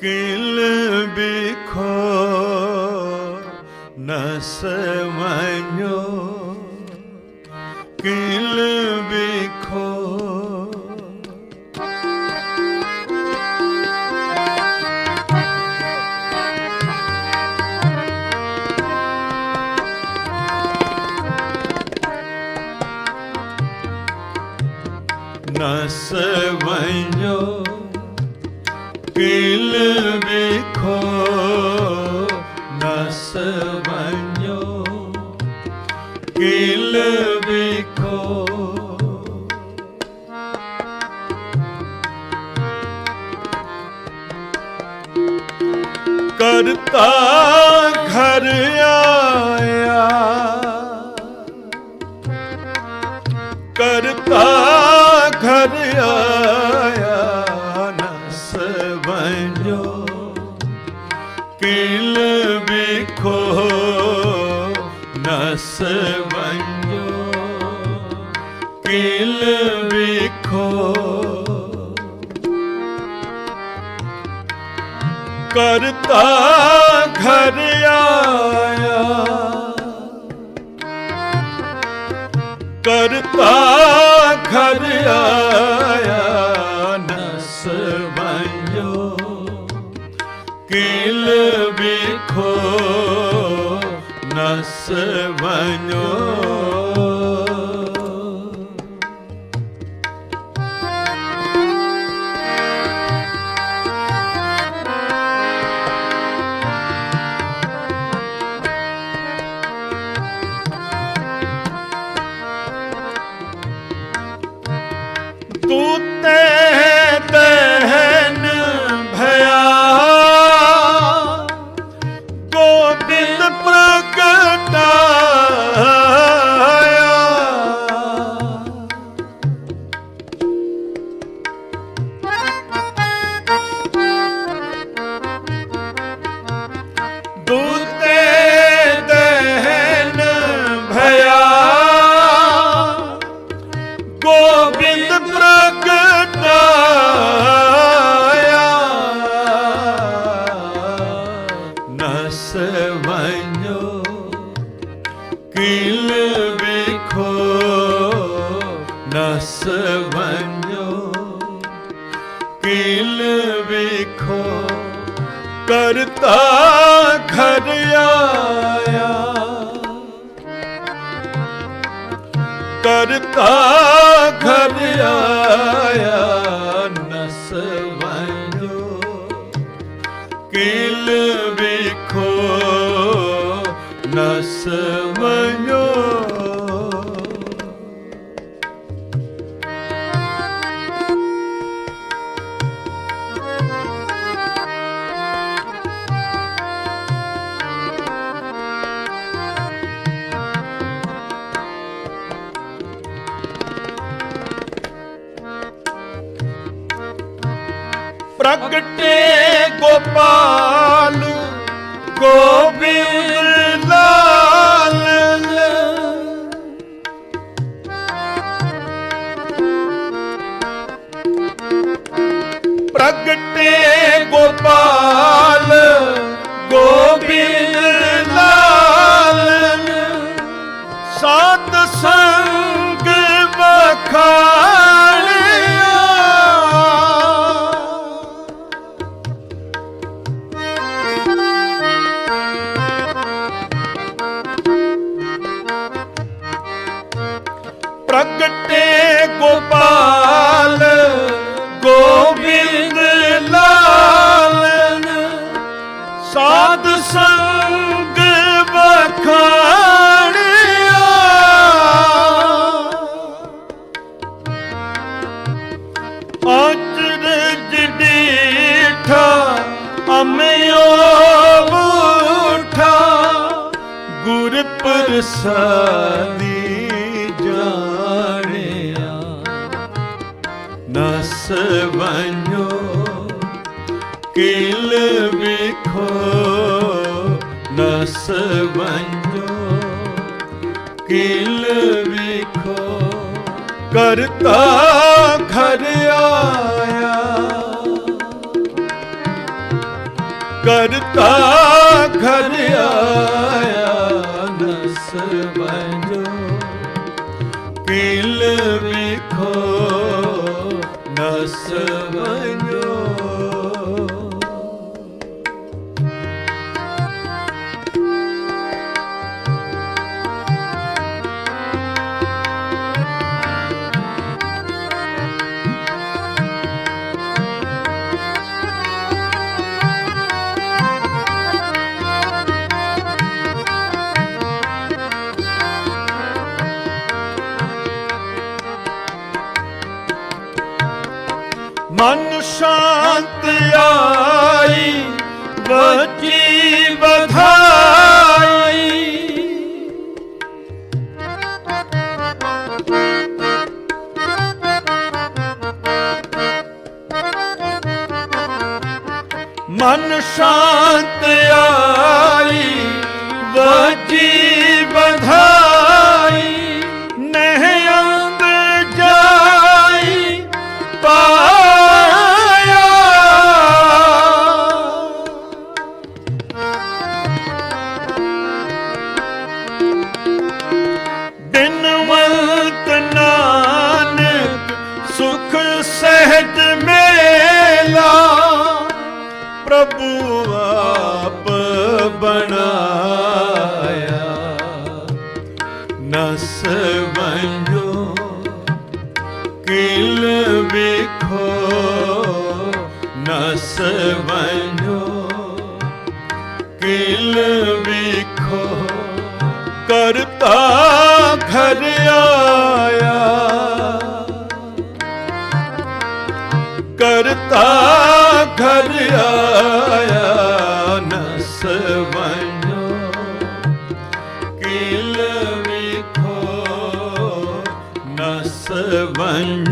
ਕਿਲ ਬਿਖੋ ਨਸ ਮਨੋ ਨਸ ਵਣੋ ਵੇਖੋ। ਕਰਤਾ ਘਰ ਆਇਆ ਕਰਤਾ ਘਰ ਆਇਆ। ਨਸ ਬਣੋ ਕਿਲ ਵੇਖੋ। ਕਰਤਾ ਘਰ ਆਇਆ। ਕਰਤਾ ਘਰ ਆਇਆ। ਗੋਪਾਲ ਗੋਬਿੰਦ ਲਾਲ। ਪ੍ਰਗਟੇ ਗੋਪਾਲ ਗੋਪਾਲ ਗੋਬਿੰਦ ਲਾਲਨ ਸਾਧ ਸੰਗ ਵਖਾਣਿਆ। ਅਚਰਜ ਡੀਠਾ ਅਮਿਓ ਉਠਾ ਗੁਰ ਪ੍ਰਸਾਦੀ। ਨਸ ਵੰਜੋ ਕਿਲ ਵੇਖੋ ਨਸ ਵਣੋ ਕਿਲ ਵੇਖੋ। ਕਰਤਾ ਘਰ ਆਇਆ ਕਰਤਾ ਘਰ ਆਇਆ। ਮਨ ਸ਼ਾਂਤ ਆਈ ਵਜੀ ਬਧਾਈ ਨਹਿ ਅੰਦ ਜਾਈ ਪਾਇਆ। ਬਿਨਵੰਤ ਨਾਨਕ ਸੁਖ ਸਹਿਜ ਮੇਲਾ। ਪ੍ਰਭੂ ਆਪ ਬਣਾਇਆ। ਨਸ ਵੰਜੋ ਕਿਲ ਵੇਖੋ। ਨਸ ਵੰਜੋ ਕਿਲ ਵੇਖੋ। ਕਰਤਾ ਘਰ ਆਇਆ। ਕਰਤਾ ਘਰ ਆਇਆ ਨਸ ਵੰਜੋ ਕਿਲ ਵੇਖੋ ਨਸ ਵੰਜੋ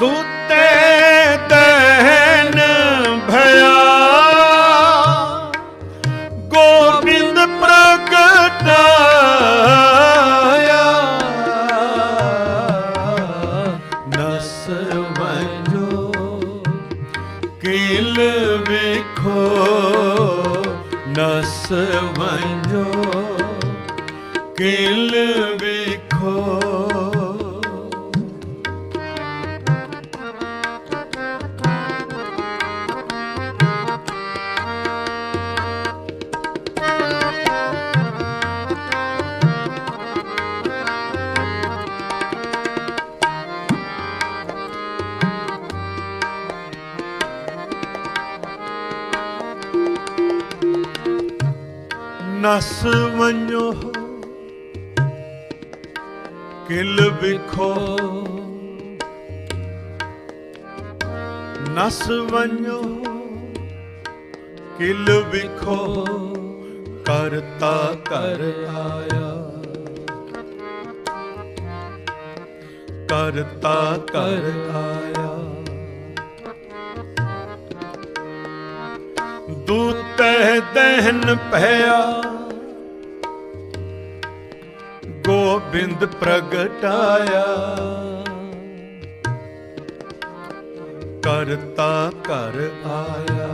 ਦੂਤੇ ਨਸ ਵੰਜੋ ਕਿਲ ਵਿਖੋ। ਨਸ ਵੰਜੋ ਕਿਲ ਵਿਖੋ। ਕਰਤਾ ਕਰ ਆਇਆ। ਕਰਤਾ ਕਰ ਆਇਆ। ਦੂਤਹਿ ਦਹਨ ਭਇਆ ਗੋਬਿੰਦ ਪ੍ਰਗਟਾਇਆ। ਕਰਤਾ ਕਰ ਆਇਆ।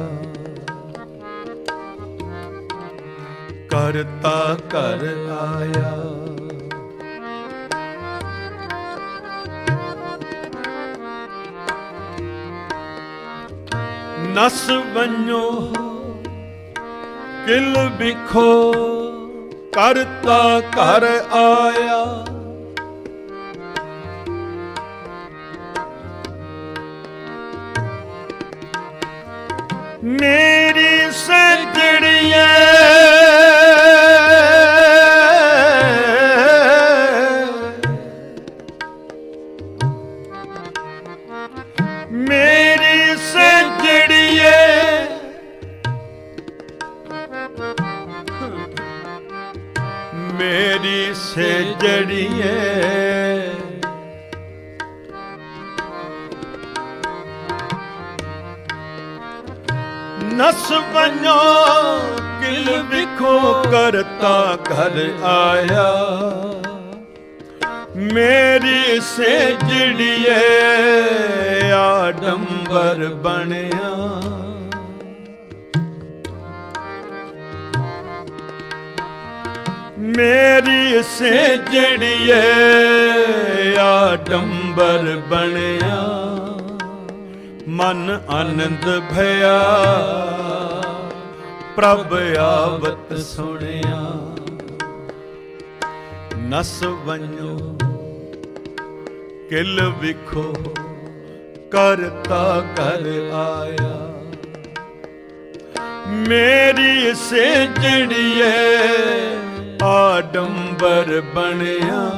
ਕਰਤਾ ਕਰ ਆਇਆ। ਨਸ ਵੰਜੋ ਕਿਲ ਵਿਖੋ ਕਰਤਾ ਕਰ ਆਇਆ। ਸੇ ਜੜੀਏ। ਮੇਰੀ ਸੇ ਜੜੀਏ। ਨਸ ਵਨੋ ਕਿਲ ਵਿਖੋ ਕਰਤਾ ਘਰ ਆਇਆ। ਮੇਰੀ ਸੇਜੜੀਏ ਆਡੰਬਰ ਬਣਿਆ। ਮੇਰੀ ਸੇਜੜੀਏ ਆਡੰਬਰ ਬਣਿਆ। ਮਨ ਆਨੰਦ ਭਇਆ, ਪ੍ਰਭ ਆਵਤ ਸੁਣਿਆ। ਨਸ ਵੰਜੋ ਕਿਲ ਵਿਖੋ, ਕਰਤਾ ਕਰ ਆਇਆ। ਮੇਰੀ ਸੇ ਸੇਜੜੀਏ ਆਡੰਬਰ ਬਣਿਆ।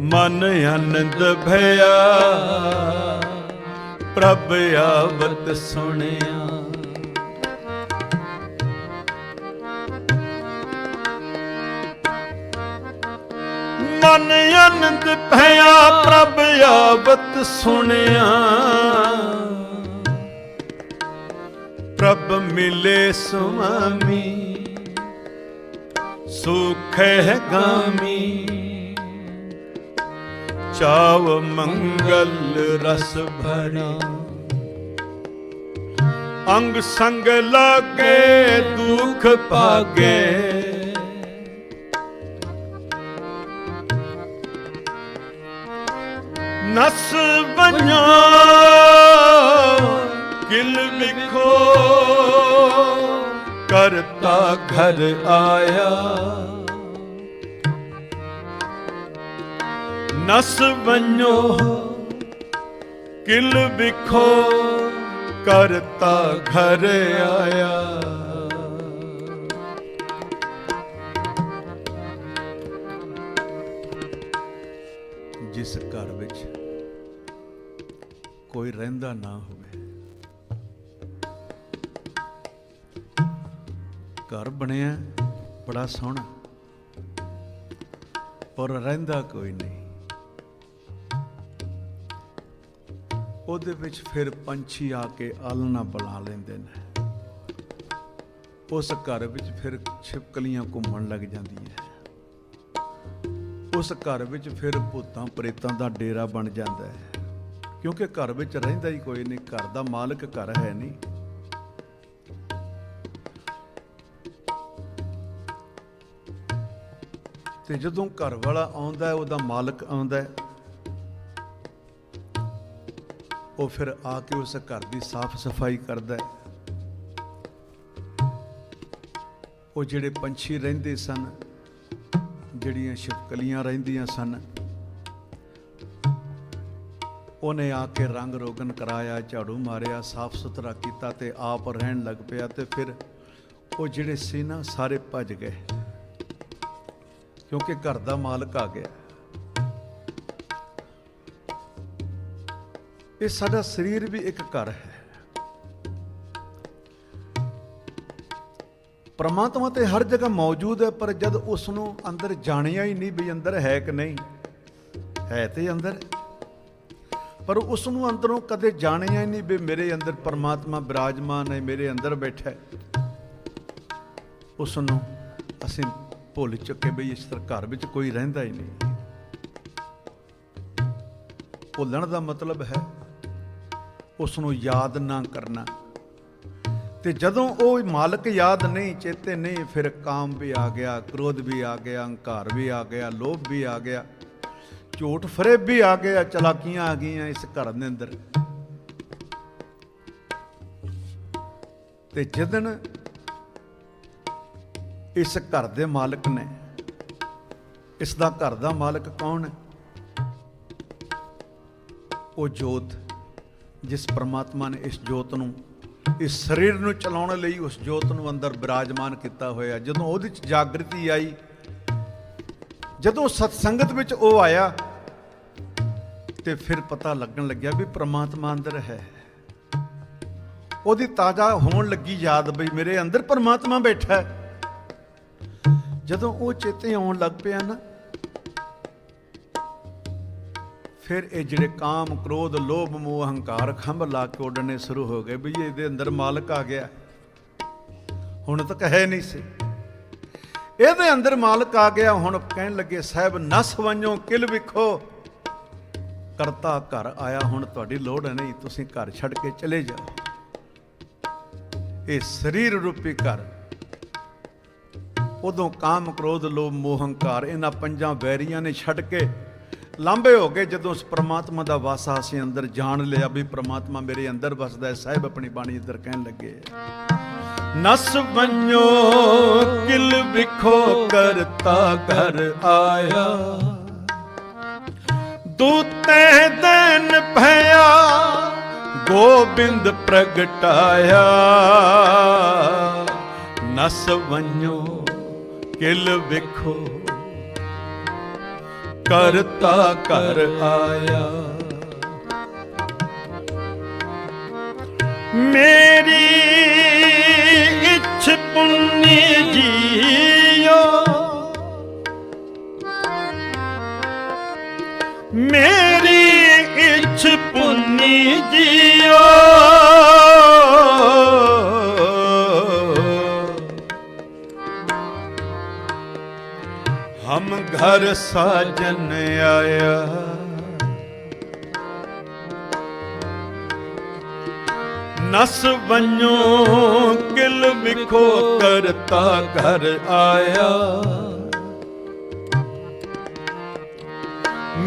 ਮਨ ਆਨੰਦ ਭਇਆ, ਪ੍ਰਭ ਆਵਤ ਸੁਣਿਆ। ਮਨ ਆਨੰਦ ਭਇਆ ਪ੍ਰਭ ਆਵਤ ਸੁਣਿਆ। ਪ੍ਰਭ ਮਿਲੇ ਸੁਆਮੀ, ਸੁਖ ਹੈ ਗਾਮੀ। ਚਾਵ ਮੰਗਲ ਰਸ ਭਰਾ ਅੰਗ ਸੰਗ ਲਾਗੇ, ਦੁਖ ਭਾਗੇ। ਨਸ ਬਨੋ ਕਿਲ ਵਿਖੋ ਕਰਤਾ ਘਰ ਆਇਆ। ਨਸ ਬਨੋ ਕਿਲ ਵਿਖੋ ਕਰਤਾ ਘਰ ਆਇਆ। ਜਿਸ ਘਰ ਵਿੱਚ ਕੋਈ ਰਹਿੰਦਾ ਨਾ ਹੋਵੇ। ਘਰ ਬਣਿਆ, ਬੜਾ ਸੋਹਣਾ। ਪਰ ਰਹਿੰਦਾ ਕੋਈ ਨਹੀਂ। ਉਹਦੇ ਵਿੱਚ ਫਿਰ ਪੰਛੀ ਆ ਕੇ ਆਲਣਾ ਬਣਾ ਲੈਂਦੇ ਨੇ। ਉਸ ਘਰ ਵਿੱਚ ਫਿਰ ਛਿਪਕਲੀਆਂ ਘੁੰਮਣ ਲੱਗ ਜਾਂਦੀਆਂ। ਉਸ ਘਰ ਵਿੱਚ ਫਿਰ ਭੂਤਾਂ ਪ੍ਰੇਤਾਂ ਦਾ ਡੇਰਾ ਬਣ ਜਾਂਦਾ ਹੈ। ਕਿਉਂਕਿ ਘਰ ਵਿੱਚ ਰਹਿੰਦਾ ਹੀ ਕੋਈ ਨਹੀਂ, ਘਰ ਦਾ ਮਾਲਕ ਘਰ ਹੈ ਨਹੀਂ। ਤੇ ਜਦੋਂ ਘਰ ਵਾਲਾ ਆਉਂਦਾ ਹੈ, ਉਹਦਾ ਮਾਲਕ ਆਉਂਦਾ ਹੈ। ਉਹ ਫਿਰ ਆ ਕੇ ਉਸ ਘਰ ਦੀ ਸਾਫ਼ ਸਫ਼ਾਈ ਕਰਦਾ ਹੈ। ਉਹ ਜਿਹੜੇ ਪੰਛੀ ਰਹਿੰਦੇ ਸਨ, ਜਿਹੜੀਆਂ ਛਿਪਕਲੀਆਂ ਰਹਿੰਦੀਆਂ ਸਨ ਉਹਨੇ ਆ ਕੇ ਰੰਗ ਰੋਗਨ ਕਰਾਇਆ, ਝਾੜੂ ਮਾਰਿਆ, ਸਾਫ਼ ਸੁਥਰਾ ਕੀਤਾ ਤੇ ਆਪ ਰਹਿਣ ਲੱਗ ਪਿਆ ਤੇ ਫਿਰ ਉਹ ਜਿਹੜੇ ਸੀ ਨਾ ਸਾਰੇ ਭੱਜ ਗਏ। ਕਿਉਂਕਿ ਘਰ ਦਾ ਮਾਲਕ ਆ ਗਿਆ। ਇਹ ਸਾਡਾ ਸਰੀਰ ਵੀ ਇੱਕ ਘਰ ਹੈ। ਪਰਮਾਤਮਾ ਤੇ ਹਰ ਜਗ੍ਹਾ ਮੌਜੂਦ ਹੈ, ਪਰ ਜਦ ਉਸ ਨੂੰ ਅੰਦਰ ਜਾਣਿਆ ਹੀ ਨਹੀਂ ਵੀ ਅੰਦਰ ਹੈ ਕਿ ਨਹੀਂ, ਹੈ ਤੇ ਅੰਦਰ। ਪਰ ਉਸ ਨੂੰ ਅੰਦਰੋਂ ਕਦੇ ਜਾਣਿਆ ਹੀ ਨਹੀਂ ਵੀ ਮੇਰੇ ਅੰਦਰ ਪਰਮਾਤਮਾ ਬਿਰਾਜਮਾਨ ਹੈ, ਮੇਰੇ ਅੰਦਰ ਬੈਠਾ ਹੈ। ਉਸ ਨੂੰ ਅਸੀਂ ਭੁੱਲ ਚੁੱਕੇ ਬਈ ਇਸ ਤਰ੍ਹਾਂ ਘਰ ਵਿੱਚ ਕੋਈ ਰਹਿੰਦਾ ਹੀ ਨਹੀਂ। ਭੁੱਲਣ ਦਾ ਮਤਲਬ ਹੈ ਉਸ ਨੂੰ ਯਾਦ ਨਾ ਕਰਨਾ। ਤੇ ਜਦੋਂ ਉਹ ਮਾਲਕ ਯਾਦ ਨਹੀਂ, ਚੇਤੇ ਨਹੀਂ, ਫਿਰ ਕਾਮ ਵੀ ਆ ਗਿਆ, ਕ੍ਰੋਧ ਵੀ ਆ ਗਿਆ ਹੰਕਾਰ ਵੀ ਆ ਗਿਆ, ਲੋਭ ਵੀ ਆ ਗਿਆ। ਝੂਠ ਫਰੇਬ ਵੀ ਆ ਗਿਆ ਚਲਾਕੀਆਂ ਆ ਗਈਆਂ ਇਸ ਘਰ ਦੇ ਅੰਦਰ। ਤੇ ਜਦਨ ਇਸ ਘਰ ਦੇ ਮਾਲਕ ਨੇ, ਇਸ ਦਾ ਘਰ ਦਾ ਮਾਲਕ ਕੌਣ ਹੈ? ਉਹ ਜੋਤ, ਜਿਸ ਪ੍ਰਮਾਤਮਾ ਨੇ ਇਸ ਜੋਤ ਨੂੰ, ਇਸ ਸਰੀਰ ਨੂੰ ਚਲਾਉਣ ਲਈ ਉਸ ਜੋਤ ਨੂੰ ਅੰਦਰ ਬਿਰਾਜਮਾਨ ਕੀਤਾ ਹੋਇਆ। ਜਦੋਂ ਉਹਦੇ ਚ ਜਾਗਰਤੀ ਆਈ, ਜਦੋਂ ਸਤਸੰਗਤ ਵਿੱਚ ਉਹ ਆਇਆ ਤੇ ਫਿਰ ਪਤਾ ਲੱਗਣ ਲੱਗਿਆ ਵੀ ਪ੍ਰਮਾਤਮਾ ਅੰਦਰ ਹੈ। ਉਹਦੀ ਤਾਜ਼ਾ ਹੋਣ ਲੱਗੀ ਯਾਦ ਬਈ ਮੇਰੇ ਅੰਦਰ ਪ੍ਰਮਾਤਮਾ ਬੈਠਾ ਹੈ। ਜਦੋਂ ਉਹ ਚੇਤੇ ਆਉਣ ਲੱਗ ਪਿਆ ਨਾ, ਫਿਰ ਇਹ ਜਿਹੜੇ ਕਾਮ, ਕ੍ਰੋਧ, ਲੋਭ, ਮੋਹ, ਹੰਕਾਰ, ਖੰਭ ਲਾ ਕੇ ਉੱਡਣੇ ਸ਼ੁਰੂ ਹੋ ਗਏ ਵੀ ਇਹਦੇ ਅੰਦਰ ਮਾਲਕ ਆ ਗਿਆ। ਹੁਣ ਤੱਕ ਹੈ ਨਹੀਂ ਸੀ। ਇਹਦੇ ਅੰਦਰ ਮਾਲਕ ਆ ਗਿਆ, ਹੁਣ ਕਹਿਣ ਲੱਗੇ, ਸਾਹਿਬ, ਨਸ ਵੰਜੋ ਕਿਲ ਵਿਖੋ। ਕਰਤਾ ਘਰ ਆਇਆ ਹੁਣ ਤੁਹਾਡੀ ਲੋੜ ਨਹੀਂ, ਤੁਸੀਂ ਘਰ ਛੱਡ ਕੇ ਚਲੇ ਜਾਓ। ਇਹ ਸਰੀਰ ਰੂਪੀ ਘਰ। ਉਦੋਂ ਕਾਮ ਕ੍ਰੋਧ, ਲੋਭ, ਮੋਹ, ਹੰਕਾਰ, ਇਹਨਾਂ ਪੰਜਾਂ ਵੈਰੀਆਂ ਨੇ ਛੱਡ ਕੇ ਲਾਂਬੇ ਹੋ ਗਏ, ਜਦੋਂ ਉਸ ਪ੍ਰਮਾਤਮਾ ਦਾ ਵਾਸਾ ਅਸੀਂ ਅੰਦਰ ਜਾਣ ਲਿਆ ਵੀ ਪ੍ਰਮਾਤਮਾ ਮੇਰੇ ਅੰਦਰ ਵਸਦਾ ਹੈ, ਸਾਹਿਬ ਆਪਣੀ ਬਾਣੀ ਅੰਦਰ ਕਹਿਣ ਲੱਗੇ ਨਸ ਬੰਨੋ ਕਿਲ ਵਿਖੋ ਕਰਤਾ ਘਰ ਆਇਆ। ਦੂਤੇ ਦਿਨ ਭਇਆ, ਗੋਬਿੰਦ ਪ੍ਰਗਟਾਇਆ। ਨਸ ਵੰਜੋ, ਕਿਲ ਵਿਖੋ, ਕਰਤਾ ਕਰ ਆਇਆ। ਮੇਰੀ ਇੱਛ ਪੁੰਨੀ ਜੀਓ ਪੁੰਨੀ ਜੀਓ ਹਮ ਘਰ ਸਾਜਨ ਆਇਆ। ਨਸ ਬੰਨੋ ਕਿਲ ਵਿਖੋ ਕਰਤਾ ਘਰ ਆਇਆ।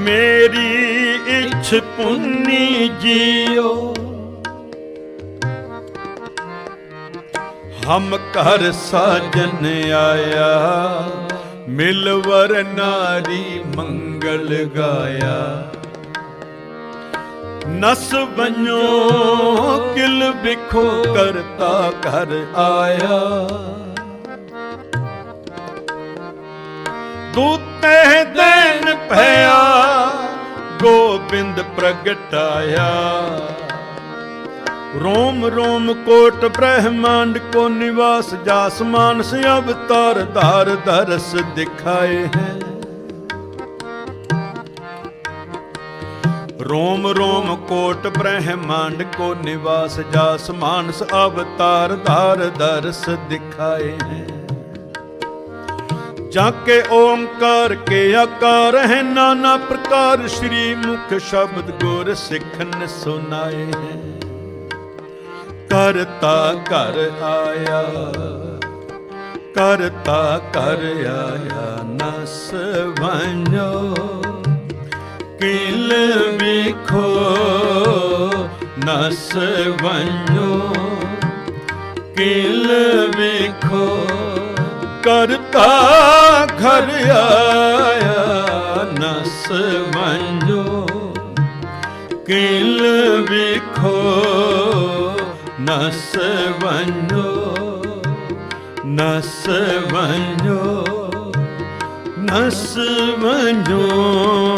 ਮੇਰੀ ਇੱਛ ਪੁੰਨੀ ਜੀਓ। ਹਮ ਘਰ ਸਾਜਨ ਆਇਆ, ਮਿਲਵਰ ਨਾਰੀ ਮੰਗਲ ਗਾਇਆ। ਨਸ ਬੰਨੋ ਕਿਲ ਵਿਖੋ ਕਰਤਾ ਘਰ ਆਇਆ। ਦੂਤੇ ਦਿਨ ਭਇਆ ਗੋਬਿੰਦ ਪ੍ਰਗਟਾਇਆ रोम रोम कोट ब्रह्मांड को निवास जास मानस अवतार धार दरस दिखाए हैं रोम रोम कोट ब्रह्मांड को निवास जास मानस अवतार धार दरस दिखाए हैं ਜਾਂ ਕੇ ਓਮਕਾਰ ਕੇ ਆਕਾਰ ਹੈ, ਨਾਨਾ ਪ੍ਰਕਾਰ ਸ੍ਰੀ ਮੁਖ ਸ਼ਬਦ ਗੁਰ ਸਿੱਖਨ ਸੁਨਾਏ ਹੈ। ਕਰਤਾ ਕਰ ਆਇਆ, ਕਰਤਾ ਕਰ ਆਇਆ, ਨਸ ਵਣੋ ਕਿਲ ਵਿਖੋ, ਨਸ ਵਣੋ ਕਿਲ ਵਿਖੋ। ਕਰਤਾ ਘਰ ਆਇਆ ਨਸ ਵੰਜੋ ਕਿਲ ਵਿਖੋ ਨਸ ਵੰਜੋ ਨਸ ਵੰਜੋ ਨਸ ਵੰਜੋ